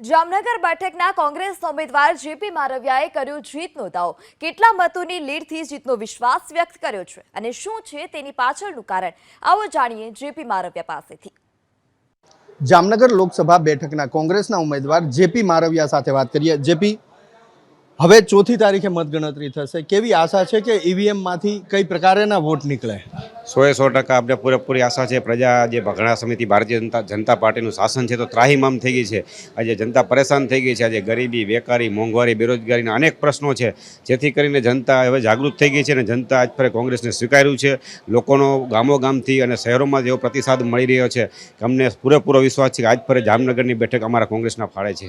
જામનગર બેઠકના કોંગ્રેસના ઉમેદવાર જેપી મારવિયાએ કર્યો જીતનો દાવો. કેટલા મતોની લીડથી જીતનો વિશ્વાસ વ્યક્ત કર્યો છે અને શું છે તેની પાછળનું કારણ? આવો જાણીએ જેપી મારવિયા પાસેથી. જામનગર લોકસભા બેઠકના કોંગ્રેસના ઉમેદવાર જેપી મારવિયા સાથે વાત કરીએ. જેપી, હવે ચોથી તારીખે મતગણતરી થશે. કેવી આશા છે કે ઈવીએમમાંથી કઈ પ્રકારના વોટ નીકળે? સોએ સો ટકા આપણે પૂરેપૂરી આશા છે. પ્રજા જે ભગણા સમિતિ ભારતીય જનતા જનતા પાર્ટીનું શાસન છે તો ત્રાહીમામ થઈ ગઈ છે. આજે જનતા પરેશાન થઈ ગઈ છે. આજે ગરીબી બેકારી મોંઘવારી બેરોજગારીના અનેક પ્રશ્નો છે. જેથી કરીને જનતા હવે જાગૃત થઈ ગઈ છે અને જનતા આજ ફરે કોંગ્રેસને સ્વીકાર્યું છે. લોકોનો ગામો ગામથી અને શહેરોમાં જેવો પ્રતિસાદ મળી રહ્યો છે. કે અમને પૂરેપૂરો વિશ્વાસ છે કે આજ ફરે જામનગરની બેઠક અમારા કોંગ્રેસના ફાળે છે.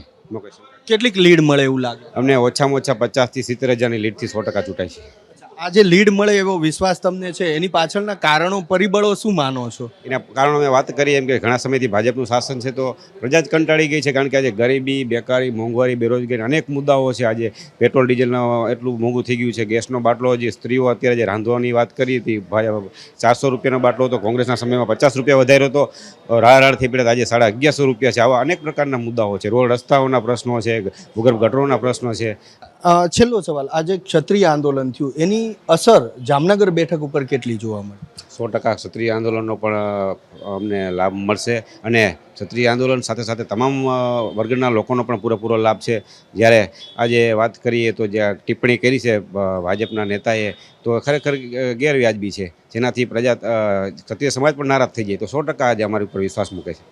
કેટલીક લીડ મળે એવું લાગે? અમને ઓછામાં ઓછા પચાસથી સિત્તેર હજારની લીડથી સો ટકા ચૂંટાય છે. આજે લીડ મળે એવો વિશ્વાસ તમને છે, એની પાછળના કારણો, પરિબળો શું માનો છો? એના કારણો મેં વાત કરીએ, એમ કે ઘણા સમયથી ભાજપનું શાસન છે, તો પ્રજા જ કંટાળી ગઈ છે, કારણ કે આજે ગરીબી, બેકારી, મોંઘવારી, બેરોજગારી અનેક મુદ્દાઓ છે. આજે પેટ્રોલ, ડીઝલનો એટલું મોંઘું થઈ ગયું છે, ગેસનો બાટલો, જે સ્ત્રીઓ અત્યારે જે રાંધવાની વાત કરી હતી ચારસો રૂપિયાનો બાટલો હતો, કોંગ્રેસના સમયમાં પચાસ રૂપિયા વધાર્યો હતો રાહ રાહ થઈ પડ્યા આજે સાડા અગિયારસો રૂપિયા છે. આવા અનેક પ્રકારના મુદ્દાઓ છે. રોડ રસ્તાઓના પ્રશ્નો છે, ભૂગર્ભ ગટરોના પ્રશ્નો છે. છેલ્લો સવાલ. આજે ક્ષત્રિય આંદોલન થયું. એની અસર જામનગર બેઠક ઉપર કેટલી જોવા મળે? સો ટકા ક્ષત્રિય આંદોલનનો પણ અમને લાભ મળશે. અને ક્ષત્રિય આંદોલન સાથે સાથે તમામ વર્ગના લોકોનો પણ પૂરેપૂરો લાભ છે. જ્યારે આજે વાત કરીએ તો જે ટિપ્પણી કરી છે ભાજપના નેતાએ, તો ખરેખર ગેરવ્યાજબી છે. જેનાથી પ્રજા ક્ષત્રિય સમાજ પણ નારાજ થઈ જાય. તો સો ટકા આજે અમારી ઉપર વિશ્વાસ મૂકે છે.